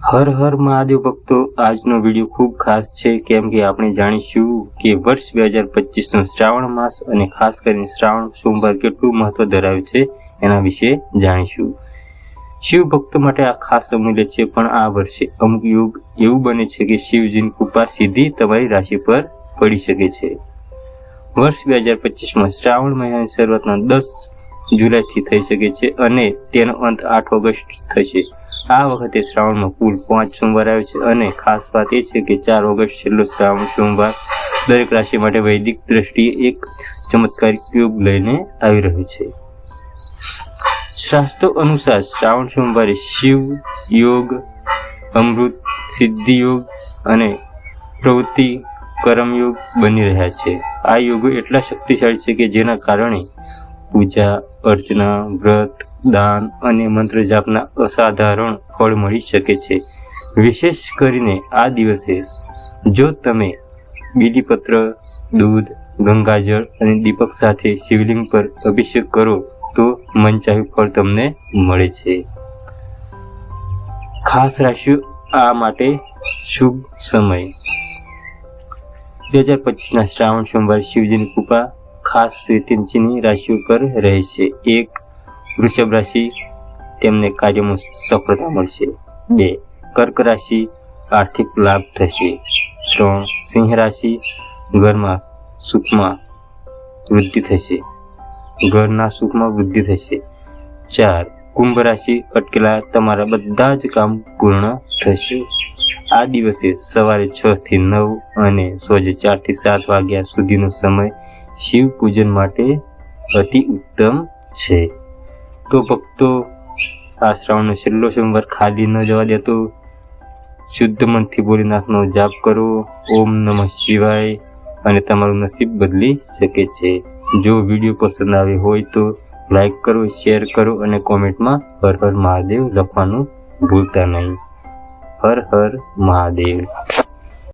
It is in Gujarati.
હર હર મહાદેવ ભક્તો, આજનો વીડિયો ખૂબ ખાસ છે. કેમ કે આપણે જાણીશું કે વર્ષ બે હજાર પચીસનો શ્રાવણ માસ અને ખાસ કરીને શ્રાવણ સોમવાર કેટલું મહત્વ ધરાવે છે એના વિશે જાણીશું. શિવ ભક્તો માટે આ ખાસ અમૂલ્ય છે, પણ આ વર્ષે અમુક યુગ એવું બને છે કે શિવજીની કૃપા સીધી તમારી રાશિ પર પડી શકે છે. વર્ષ બે હજાર પચીસમાં શ્રાવણ મહિનાની શરૂઆતના દસ જુલાઈથી થઈ શકે છે અને તેનો અંત આઠ ઓગસ્ટ થશે. આ વખતે શ્રાવણમાં કુલ પાંચ સોમવાર આવે છે અને ખાસ વાત એ છે કે ચાર ઓગસ્ટ છેલ્લો શ્રાવણ સોમવાર દરેક રાશિ માટે વૈદિક દ્રષ્ટિએ એક ચમત્કારિક યોગ લઈને આવી રહ્યો છે. શાસ્ત્રો અનુસાર શ્રાવણ સોમવારે શિવ યોગ, અમૃત સિદ્ધિ યોગ અને પ્રવૃત્તિ કર્મયોગ બની રહ્યા છે. આ યોગો એટલા શક્તિશાળી છે કે જેના કારણે પૂજા, અર્ચના, વ્રત, દાન અને મંત્ર જાપના અસાધારણ ફળ મળી શકે છે. વિશેષ કરીને આ દિવસે જો તમે બીલીપત્ર, દૂધ, ગંગાજળ અને દીપક સાથે શિવલિંગ પર અભિષેક કરો, તો મનચાહ્યું ફળ તમને મળે છે. ખાસ રાશિઓ આ માટે શુભ સમય. બે હજાર પચીસના શ્રાવણ, સોમવાર શિવજીની કૃપા ખાસ રાશિઓ પર રહે છે. એક વૃષભ રાશિ, તેમને કાર્યમાં સફળતા મળશે. બે કર્ક રાશિ, આર્થિક લાભ થશે. ત્રણ સિંહ રાશિ, ઘરમાં સુખમાં વૃદ્ધિ થશે. ઘરના સુખમાં વૃદ્ધિ થશે. ચાર કુંભ રાશિ, અટકેલા તમારા બધા જ કામ પૂર્ણ થશે. આ દિવસે સવારે છ થી નવ અને સોજે ચારથી સાત વાગ્યા સુધીનો સમય શિવ પૂજન માટે અતિ ઉત્તમ છે. તો ભક્તો, આ શ્રાવણનો છેલ્લો સોમવાર ખાલી ન જવા દેતો શુદ્ધ મનથી ભોલેનાથનો જાપ કરો. ઓમ નમઃ શિવાય અને તમારું નસીબ બદલી શકે છે. જો વીડિયો પસંદ આવ્યો હોય તો લાઈક કરો, શેર કરો અને કોમેન્ટમાં હર હર મહાદેવ લખવાનું ભૂલતા નહીં. હર હર મહાદેવ.